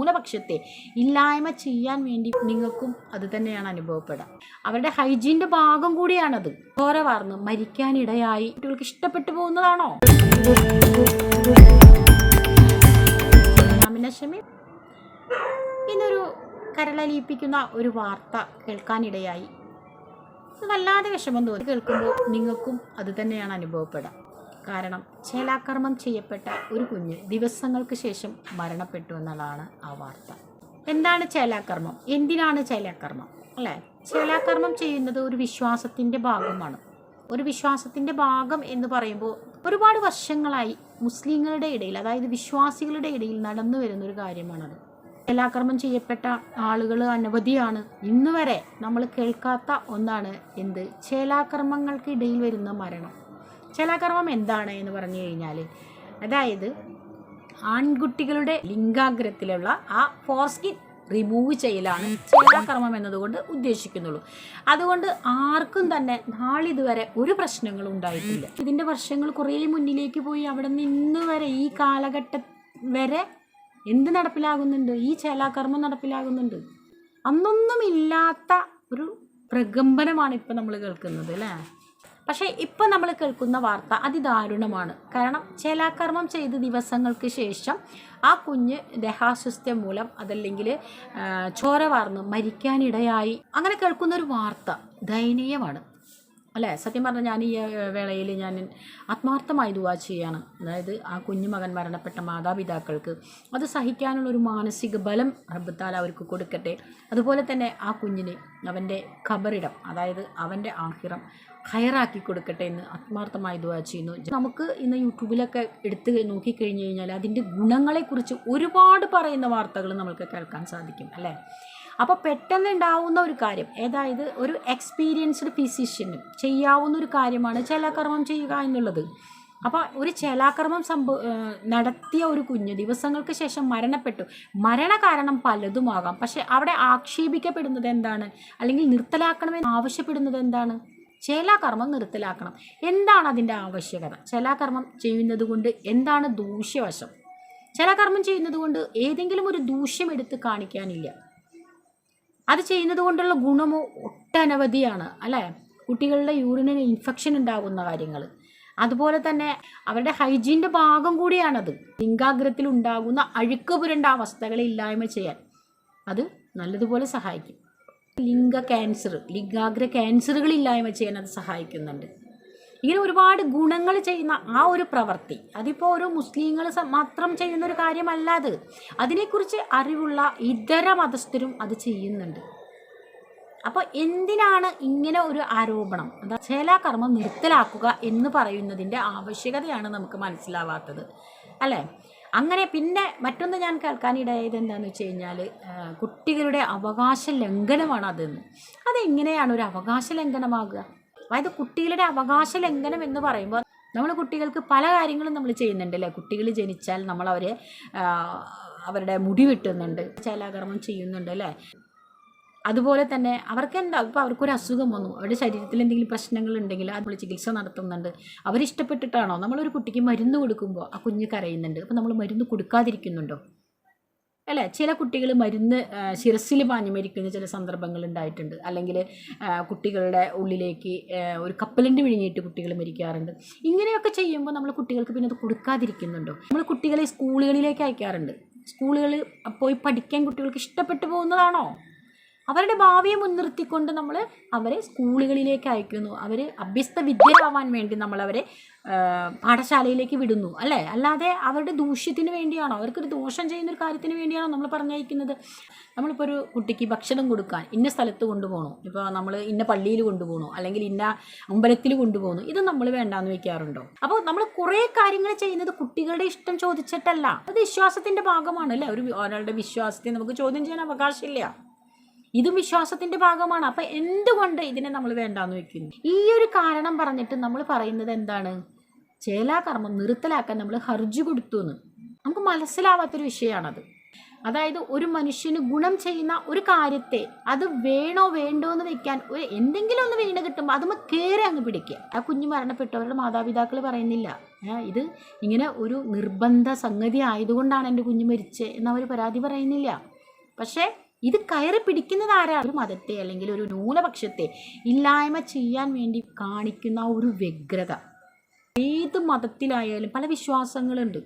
ന്യൂനപക്ഷത്തെ ഇല്ലായ്മ ചെയ്യാൻ വേണ്ടി നിങ്ങൾക്കും അത് തന്നെയാണ് അനുഭവപ്പെടുക. അവരുടെ ഹൈജീന്റെ ഭാഗം കൂടിയാണത്. ചോര വാർന്ന് മരിക്കാനിടയായി കുട്ടികൾക്ക് ഇഷ്ടപ്പെട്ടു പോകുന്നതാണോ? ഇന്നൊരു കരളലിയിപ്പിക്കുന്ന ഒരു വാർത്ത കേൾക്കാനിടയായി വല്ലാതെ വിഷമം തോന്നി. കേൾക്കുമ്പോൾ നിങ്ങൾക്കും അത് തന്നെയാണ് അനുഭവപ്പെടുക. കാരണം ചേലാകർമ്മം ചെയ്യപ്പെട്ട ഒരു കുഞ്ഞ് ദിവസങ്ങൾക്ക് ശേഷം മരണപ്പെട്ടു എന്നുള്ളതാണ് ആ വാർത്ത. എന്താണ് ചേലാകർമ്മം? എന്തിനാണ് ചേലാകർമ്മം? അല്ലേ? ചേലാകർമ്മം ചെയ്യുന്നത് ഒരു വിശ്വാസത്തിന്റെ ഭാഗമാണ്. ഒരു വിശ്വാസത്തിന്റെ ഭാഗം എന്ന് പറയുമ്പോൾ ഒരുപാട് വർഷങ്ങളായി മുസ്ലിങ്ങളുടെ ഇടയിൽ അതായത് വിശ്വാസികളുടെ ഇടയിൽ നടന്നു വരുന്ന ഒരു കാര്യമാണത്. ചേലാകർമ്മം ചെയ്യപ്പെട്ട ആളുകൾ അനവധിയാണ്. ഇന്ന് വരെ നമ്മൾ കേൾക്കാത്ത ഒന്നാണ് എന്ത്? ചേലാകർമ്മങ്ങൾക്കിടയിൽ വരുന്ന മരണം. ചേലാകർമ്മം എന്താണ് എന്ന് പറഞ്ഞു കഴിഞ്ഞാൽ അതായത് ആൺകുട്ടികളുടെ ലിംഗാഗ്രത്തിലുള്ള ആ ഫോർസ്കിൻ റിമൂവ് ചെയ്യലാണ് ചേലാകർമ്മം എന്നതുകൊണ്ട് ഉദ്ദേശിക്കുന്നുള്ളൂ. അതുകൊണ്ട് ആർക്കും തന്നെ നാളിതുവരെ ഒരു പ്രശ്നങ്ങളും ഉണ്ടായിട്ടില്ല. ഇതിന്റെ വർഷങ്ങൾ കുറേ മുന്നിലേക്ക് പോയി അവിടെ നിന്ന് വരെ ഈ കാലഘട്ടം വരെ എന്ത് നടപ്പിലാകുന്നുണ്ട്? ഈ ചേലാകർമ്മം നടപ്പിലാകുന്നുണ്ട്. അന്നൊന്നും ഇല്ലാത്ത ഒരു പ്രകമ്പനമാണ് ഇപ്പം നമ്മൾ കേൾക്കുന്നത് അല്ലേ? പക്ഷേ ഇപ്പം നമ്മൾ കേൾക്കുന്ന വാർത്ത അതിദാരുണമാണ്. കാരണം ചേലാകർമ്മം ചെയ്ത് ദിവസങ്ങൾക്ക് ശേഷം ആ കുഞ്ഞ് ദേഹാസ്വസ്ഥ്യം മൂലം അതല്ലെങ്കിൽ ചോര വാർന്ന് മരിക്കാനിടയായി. അങ്ങനെ കേൾക്കുന്ന ഒരു വാർത്ത ദയനീയമാണ്. അല്ലേ? സത്യം പറഞ്ഞാൽ ഞാൻ ഈ വേളയിൽ ഞാൻ ആത്മാർത്ഥമായി ദുവാ ചെയ്യാണ്. അതായത് ആ കുഞ്ഞു മകൻ മരണപ്പെട്ട മാതാപിതാക്കൾക്ക് അത് സഹിക്കാനുള്ള ഒരു മാനസിക ബലം റബ്ബത്താൽ അവർക്ക് കൊടുക്കട്ടെ. അതുപോലെ തന്നെ ആ കുഞ്ഞിന് അവന്റെ ഖബറിടം അതായത് അവന്റെ ആഹിറം ഹയറാക്കി കൊടുക്കട്ടെ എന്ന് ആത്മാർത്ഥമായി ദുവാ ചെയ്യുന്നു. നമുക്ക് ഇന്ന് യൂട്യൂബിലൊക്കെ എടുത്ത് നോക്കിക്കഴിഞ്ഞ് കഴിഞ്ഞാൽ അതിന്റെ ഗുണങ്ങളെക്കുറിച്ച് ഒരുപാട് പറയുന്ന വാർത്തകൾ നമുക്ക് കേൾക്കാൻ സാധിക്കും അല്ലേ? അപ്പോൾ പെട്ടെന്ന് ഉണ്ടാവുന്ന ഒരു കാര്യം അതായത് ഒരു എക്സ്പീരിയൻസ്ഡ് ഫിസിഷ്യനും ചെയ്യാവുന്ന ഒരു കാര്യമാണ് ചേലാകർമ്മം ചെയ്യുക എന്നുള്ളത്. അപ്പോൾ ഒരു ചേലാകർമ്മം സംഭവ നടത്തിയ ഒരു കുഞ്ഞ് ദിവസങ്ങൾക്ക് ശേഷം മരണപ്പെട്ടു. മരണകാരണം പലതുമാകാം. പക്ഷേ അവിടെ ആക്ഷേപിക്കപ്പെടുന്നത് എന്താണ്? അല്ലെങ്കിൽ നിർത്തലാക്കണമെന്ന് ആവശ്യപ്പെടുന്നത് എന്താണ്? ചേലാകർമ്മം നിർത്തലാക്കണം. എന്താണ് അതിന്റെ ആവശ്യകത? ചേലാകർമ്മം ചെയ്യുന്നത് കൊണ്ട് എന്താണ് ദൂഷ്യവശം? ചേലാകർമ്മം ചെയ്യുന്നത് കൊണ്ട് ഏതെങ്കിലും ഒരു ദൂഷ്യം എടുത്ത് കാണിക്കാനില്ല. അത് ചെയ്യുന്നത് കൊണ്ടുള്ള ഗുണമോ ഒട്ടനവധിയാണ് അല്ലേ? കുട്ടികളുടെ യൂറിനിന് ഇൻഫെക്ഷൻ ഉണ്ടാകുന്ന കാര്യങ്ങൾ അതുപോലെ തന്നെ അവരുടെ ഹൈജീന്റെ ഭാഗം കൂടിയാണത്. ലിംഗാഗ്രത്തിൽ ഉണ്ടാകുന്ന അഴുക്ക് പുരണ്ട അവസ്ഥകളെ ഇല്ലായ്മ ചെയ്യാൻ അത് നല്ലതുപോലെ സഹായിക്കും. ലിംഗ ക്യാൻസർ ലിംഗാഗ്ര ക്യാൻസറുകൾ ഇല്ലായ്മ ചെയ്യാൻ അത് സഹായിക്കുന്നുണ്ട്. ഇങ്ങനെ ഒരുപാട് ഗുണങ്ങൾ ചെയ്യുന്ന ആ ഒരു പ്രവൃത്തി. അതിപ്പോൾ ഒരു മുസ്ലിങ്ങൾ മാത്രം ചെയ്യുന്ന ഒരു കാര്യമല്ല അത്. അതിനെക്കുറിച്ച് അറിവുള്ള ഇതര മതസ്ഥരും അത് ചെയ്യുന്നുണ്ട്. അപ്പോൾ എന്തിനാണ് ഇങ്ങനെ ഒരു ആരോപണം? അതാ ചേലാകർമ്മം നിർത്തലാക്കുക എന്ന് പറയുന്നതിന്റെ ആവശ്യകതയാണ് നമുക്ക് മനസ്സിലാവാത്തത്. അല്ലേ? അങ്ങനെ പിന്നെ മറ്റൊന്ന് ഞാൻ കേൾക്കാനിടയായത് എന്താണെന്ന് വെച്ച് കഴിഞ്ഞാൽ കുട്ടികളുടെ അവകാശ ലംഘനമാണ് അതെന്ന് അതെങ്ങനെയാണ് ഒരു അവകാശ ലംഘനമാകുക? അതായത് കുട്ടികളുടെ അവകാശ ലംഘനം എന്ന് പറയുമ്പോൾ നമ്മൾ കുട്ടികൾക്ക് പല കാര്യങ്ങളും നമ്മൾ ചെയ്യുന്നുണ്ട് അല്ലേ കുട്ടികൾ ജനിച്ചാൽ നമ്മൾ അവരെ അവരുടെ മുടി വെട്ടുന്നുണ്ട് ചലാകർമ്മം ചെയ്യുന്നുണ്ട് അല്ലേ? അതുപോലെ തന്നെ അവർക്ക് എന്താ ഇപ്പോൾ അവർക്കൊരു അസുഖം വന്നു. അവരുടെ ശരീരത്തിൽ എന്തെങ്കിലും പ്രശ്നങ്ങൾ ഉണ്ടെങ്കിൽ നമ്മൾ ചികിത്സ നടത്തുന്നുണ്ട്. അവരിഷ്ടപ്പെട്ടിട്ടാണോ? നമ്മളൊരു കുട്ടിക്ക് മരുന്ന് കൊടുക്കുമ്പോൾ ആ കുഞ്ഞ് കരയുന്നുണ്ട്. അപ്പോൾ നമ്മൾ മരുന്ന് കൊടുക്കാതിരിക്കുന്നുണ്ടോ? അല്ലേ? ചില കുട്ടികൾ മരുന്ന് ശിരസിൽ പാഞ്ഞു മരിക്കുന്ന ചില സന്ദർഭങ്ങൾ ഉണ്ടായിട്ടുണ്ട്. അല്ലെങ്കിൽ കുട്ടികളുടെ ഉള്ളിലേക്ക് ഒരു കപ്പലിന്റെ വിഴുങ്ങിയിട്ട് കുട്ടികൾ മരിക്കാറുണ്ട്. ഇങ്ങനെയൊക്കെ ചെയ്യുമ്പോൾ നമ്മൾ കുട്ടികൾക്ക് പിന്നെ അത് കൊടുക്കാതിരിക്കുന്നുണ്ടോ? നമ്മൾ കുട്ടികളെ സ്കൂളുകളിലേക്ക് അയക്കാറുണ്ട്. സ്കൂളുകൾ പോയി പഠിക്കാൻ കുട്ടികൾക്ക് ഇഷ്ടപ്പെട്ടു പോകുന്നതാണോ? അവരുടെ ഭാവിയെ മുൻനിർത്തിക്കൊണ്ട് നമ്മൾ അവരെ സ്കൂളുകളിലേക്ക് അയക്കുന്നു. അവർ അഭ്യസ്ത വിദ്യരാവാൻ വേണ്ടി നമ്മൾ അവരെ പാഠശാലയിലേക്ക് വിടുന്നു അല്ലേ? അല്ലാതെ അവരുടെ ദൂഷ്യത്തിന് വേണ്ടിയാണോ? അവർക്കൊരു ദോഷം ചെയ്യുന്ന ഒരു കാര്യത്തിന് വേണ്ടിയാണോ നമ്മൾ പറഞ്ഞയക്കുന്നത്? നമ്മളിപ്പോൾ ഒരു കുട്ടിക്ക് ഭക്ഷണം കൊടുക്കാൻ ഇന്ന സ്ഥലത്ത് കൊണ്ടുപോകണോ? ഇപ്പോൾ നമ്മൾ ഇന്ന പള്ളിയിൽ കൊണ്ടുപോകണോ? അല്ലെങ്കിൽ ഇന്ന അമ്പലത്തിൽ കൊണ്ടുപോകണോ? ഇത് നമ്മൾ വേണ്ടാന്ന് വെക്കാറുണ്ടോ? അപ്പോൾ നമ്മൾ കുറേ കാര്യങ്ങൾ ചെയ്യുന്നത് കുട്ടികളുടെ ഇഷ്ടം ചോദിച്ചിട്ടല്ല. അത് വിശ്വാസത്തിന്റെ ഭാഗമാണ് അല്ലേ? ഒരു ഒരാളുടെ വിശ്വാസത്തെ നമുക്ക് ചോദ്യം ചെയ്യാൻ അവകാശമില്ല. ഇതും വിശ്വാസത്തിന്റെ ഭാഗമാണ്. അപ്പൊ എന്തുകൊണ്ട് ഇതിനെ നമ്മൾ വേണ്ടാന്ന് വെക്കുന്നു? ഈ ഒരു കാരണം പറഞ്ഞിട്ട് നമ്മൾ പറയുന്നത് എന്താണ്? ചേലാകർമ്മം നിർത്തലാക്കാൻ നമ്മൾ ഹർജി കൊടുത്തു എന്ന് നമുക്ക് മനസ്സിലാവാത്തൊരു വിഷയമാണത്. അതായത് ഒരു മനുഷ്യന് ഗുണം ചെയ്യുന്ന ഒരു കാര്യത്തെ അത് വേണോ വേണ്ടോ എന്ന് വെക്കാൻ ഒരു എന്തെങ്കിലും ഒന്ന് വീണ് കിട്ടുമ്പോൾ അതുമ്മ കയറി അങ്ങ് പിടിക്കുക. ആ കുഞ്ഞു മരണപ്പെട്ടവരുടെ മാതാപിതാക്കൾ പറയുന്നില്ല. ഇത് ഇങ്ങനെ ഒരു നിർബന്ധ സംഗതി ആയതുകൊണ്ടാണ് എന്റെ കുഞ്ഞ് മരിച്ചത് എന്നവർ പരാതി പറയുന്നില്ല. പക്ഷേ ഇത് കയറി പിടിക്കുന്നത് ആരാ? ഒരു മതത്തെ അല്ലെങ്കിൽ ഒരു ന്യൂനപക്ഷത്തെ ഇല്ലായ്മ ചെയ്യാൻ വേണ്ടി കാണിക്കുന്ന ഒരു വ്യഗ്രത. ഏത് മതത്തിലായാലും പല വിശ്വാസങ്ങളുണ്ട്.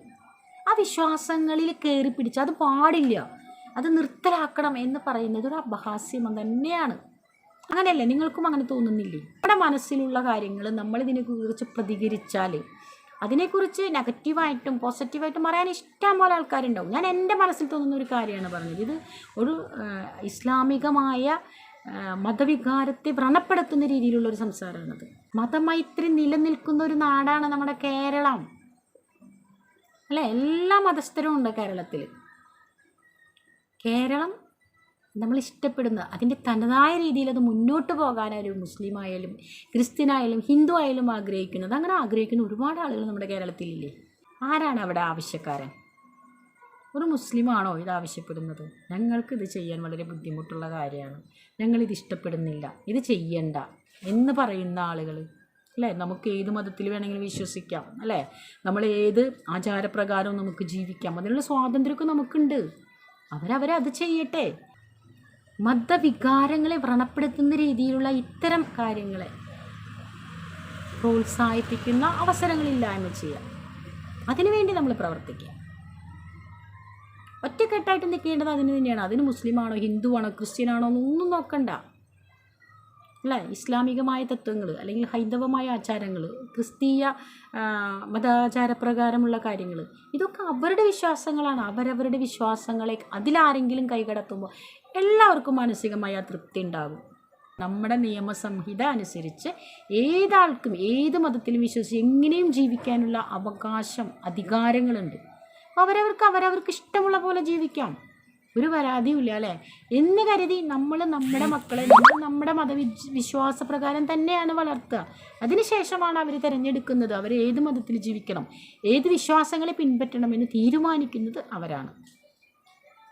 ആ വിശ്വാസങ്ങളിൽ കയറി പിടിച്ച് അത് പാടില്ല. അത് നിർത്തലാക്കണം എന്ന് പറയുന്നത് ഒരു അപഹാസ്യം തന്നെയാണ്. അങ്ങനെയല്ലേ? നിങ്ങൾക്കും അങ്ങനെ തോന്നുന്നില്ലേ? നമ്മുടെ മനസ്സിലുള്ള കാര്യങ്ങൾ നമ്മളിതിനെ ഇതിനെക്കുറിച്ച് പ്രതികരിച്ചാൽ അതിനെക്കുറിച്ച് നെഗറ്റീവായിട്ടും പോസിറ്റീവായിട്ടും പറയാൻ ഇഷ്ടം പോലെ ആൾക്കാരുണ്ടാവും. ഞാൻ എന്റെ മനസ്സിൽ തോന്നുന്ന ഒരു കാര്യമാണ് പറഞ്ഞത്. ഇത് ഒരു ഇസ്ലാമികമായ മതവികാരത്തെ വ്രണപ്പെടുത്തുന്ന രീതിയിലുള്ള ഒരു സംസാരമാണത്. മതമൈത്രി നിലനിൽക്കുന്ന ഒരു നാടാണ് നമ്മുടെ കേരളം. അല്ലേ? എല്ലാ മതസ്ഥരും ഉണ്ട് കേരളത്തിൽ. കേരളം നമ്മൾ ഇഷ്ടപ്പെടുന്ന അതിന്റെ തനതായ രീതിയിൽ അത് മുന്നോട്ട് പോകാനായാലും മുസ്ലിം ആയാലും ക്രിസ്ത്യൻ ആയാലും ഹിന്ദു ആയാലും ആഗ്രഹിക്കുന്നത് അങ്ങനെ ആഗ്രഹിക്കുന്ന ഒരുപാട് ആളുകൾ നമ്മുടെ കേരളത്തിലില്ലേ? ആരാണ് അവിടെ ആവശ്യക്കാരൻ? ഒരു മുസ്ലിമാണോ ഇത് ആവശ്യപ്പെടുന്നത്? ഞങ്ങൾക്ക് ഇത് ചെയ്യാൻ വളരെ ബുദ്ധിമുട്ടുള്ള കാര്യമാണ്. ഞങ്ങളിത് ഇഷ്ടപ്പെടുന്നില്ല. ഇത് ചെയ്യണ്ട എന്ന് പറയുന്ന ആളുകൾ അല്ലേ? നമുക്ക് ഏത് മതത്തിൽ വേണമെങ്കിലും വിശ്വസിക്കാം അല്ലേ? നമ്മൾ ഏത് ആചാരപ്രകാരവും നമുക്ക് ജീവിക്കാം. അതിനുള്ള സ്വാതന്ത്ര്യമൊക്കെ നമുക്കുണ്ട്. അവരവരത് ചെയ്യട്ടെ. മതവികാരങ്ങളെ വ്രണപ്പെടുത്തുന്ന രീതിയിലുള്ള ഇത്തരം കാര്യങ്ങളെ പ്രോത്സാഹിപ്പിക്കുന്ന അവസരങ്ങളില്ലായ്മ ചെയ്യാം അതിനുവേണ്ടി നമ്മൾ പ്രവർത്തിക്കുക. ഒറ്റക്കെട്ടായിട്ട് നിൽക്കേണ്ടത് അതിന് തന്നെയാണ്. അതിന് മുസ്ലിമാണോ ഹിന്ദുവാണോ ക്രിസ്ത്യനാണോ എന്നൊന്നും നോക്കണ്ട. അല്ലേ? ഇസ്ലാമികമായ തത്വങ്ങൾ അല്ലെങ്കിൽ ഹൈന്ദവമായ ആചാരങ്ങൾ ക്രിസ്തീയ മതാചാരപ്രകാരമുള്ള കാര്യങ്ങൾ ഇതൊക്കെ അവരുടെ വിശ്വാസങ്ങളാണ്. അവരവരുടെ വിശ്വാസങ്ങളെ അതിലാരെങ്കിലും കൈകടത്തുമ്പോൾ എല്ലാവർക്കും മാനസികമായ തൃപ്തി ഉണ്ടാകും. നമ്മുടെ നിയമസംഹിത അനുസരിച്ച് ഏതാൾക്കും ഏത് മതത്തിലും വിശ്വസിച്ച് എങ്ങനെയും ജീവിക്കാനുള്ള അവകാശം അധികാരങ്ങളുണ്ട്. അവരവർക്ക് അവരവർക്ക് ഇഷ്ടമുള്ള പോലെ ജീവിക്കാം. ഒരു പരാതിയുമില്ല അല്ലേ? എന്ന് കരുതി നമ്മൾ നമ്മുടെ മക്കളെ നമ്മൾ നമ്മുടെ വിശ്വാസ വിശ്വാസപ്രകാരം തന്നെയാണ് വളർത്തുക. അതിനുശേഷമാണ് അവർ തിരഞ്ഞെടുക്കുന്നത് അവർ ഏത് മതത്തിൽ ജീവിക്കണം ഏത് വിശ്വാസങ്ങളെ പിൻപറ്റണമെന്ന് തീരുമാനിക്കുന്നത് അവരാണ്.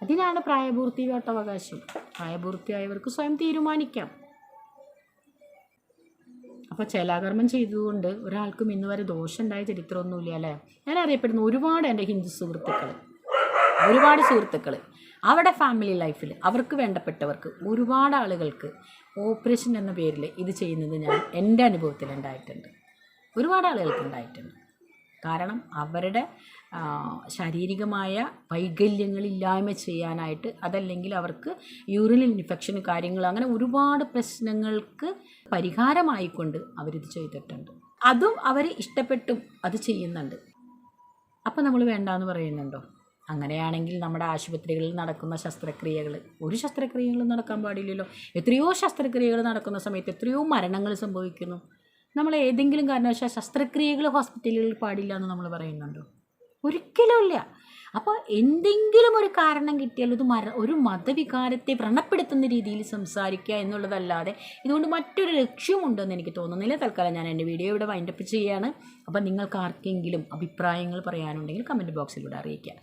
അതിനാണ് പ്രായപൂർത്തി വോട്ടവകാശം പ്രായപൂർത്തിയായവർക്ക് സ്വയം തീരുമാനിക്കാം. അപ്പോൾ ചേലാകർമ്മം ചെയ്തുകൊണ്ട് ഒരാൾക്കും ഇന്ന് വരെ ദോഷമുണ്ടായ ചരിത്രമൊന്നുമില്ല അല്ലേ? ഞാൻ അറിയപ്പെടുന്ന ഒരുപാട് എന്റെ ഹിന്ദു സുഹൃത്തുക്കൾ ഒരുപാട് സുഹൃത്തുക്കൾ അവരുടെ ഫാമിലി ലൈഫിൽ അവർക്ക് വേണ്ടപ്പെട്ടവർക്ക് ഒരുപാട് ആളുകൾക്ക് ഓപ്പറേഷൻ എന്ന പേരിൽ ഇത് ചെയ്യുന്നത് ഞാൻ എന്റെ അനുഭവത്തിൽ ഉണ്ടായിട്ടുണ്ട് ഒരുപാട് ആളുകൾക്ക് ഉണ്ടായിട്ടുണ്ട്. കാരണം അവരുടെ ശാരീരികമായ വൈകല്യങ്ങൾ ഇല്ലായ്മ ചെയ്യാനായിട്ട് അതല്ലെങ്കിൽ അവർക്ക് യൂറിനൽ ഇൻഫെക്ഷൻ കാര്യങ്ങൾ അങ്ങനെ ഒരുപാട് പ്രശ്നങ്ങൾക്ക് പരിഹാരമായിക്കൊണ്ട് അവരിത് ചെയ്തിട്ടുണ്ട്. അതും അവർ ഇഷ്ടപ്പെട്ടും അത് ചെയ്യുന്നുണ്ട്. അപ്പം നമ്മൾ വേണ്ടാന്ന് പറയുന്നുണ്ടോ? അങ്ങനെയാണെങ്കിൽ നമ്മുടെ ആശുപത്രികളിൽ നടക്കുന്ന ശസ്ത്രക്രിയകൾ ഒരു ശസ്ത്രക്രിയകളും നടക്കാൻ പാടില്ലല്ലോ. എത്രയോ ശസ്ത്രക്രിയകൾ നടക്കുന്ന സമയത്ത് എത്രയോ മരണങ്ങൾ സംഭവിക്കുന്നു. നമ്മൾ ഏതെങ്കിലും കാരണവശാൽ ശസ്ത്രക്രിയകൾ ഹോസ്പിറ്റലുകളിൽ പാടില്ല എന്ന് നമ്മൾ പറയുന്നുണ്ടോ? ഒരിക്കലുമില്ല അപ്പോൾ എന്തെങ്കിലും ഒരു കാരണം കിട്ടിയാൽ ഇത് മര ഒരു മതവികാരത്തെ വ്രണപ്പെടുത്തുന്ന രീതിയിൽ സംസാരിക്കുക എന്നുള്ളതല്ലാതെ ഇതുകൊണ്ട് മറ്റൊരു ലക്ഷ്യമുണ്ടെന്ന് എനിക്ക് തോന്നുന്നില്ല. തൽക്കാലം ഞാൻ എന്റെ വീഡിയോ ഇവിടെ വൈൻഡപ്പ് ചെയ്യുകയാണ്. അപ്പോൾ നിങ്ങൾക്ക് ആർക്കെങ്കിലും അഭിപ്രായങ്ങൾ പറയാനുണ്ടെങ്കിൽ കമന്റ് ബോക്സിലൂടെ അറിയിക്കുക.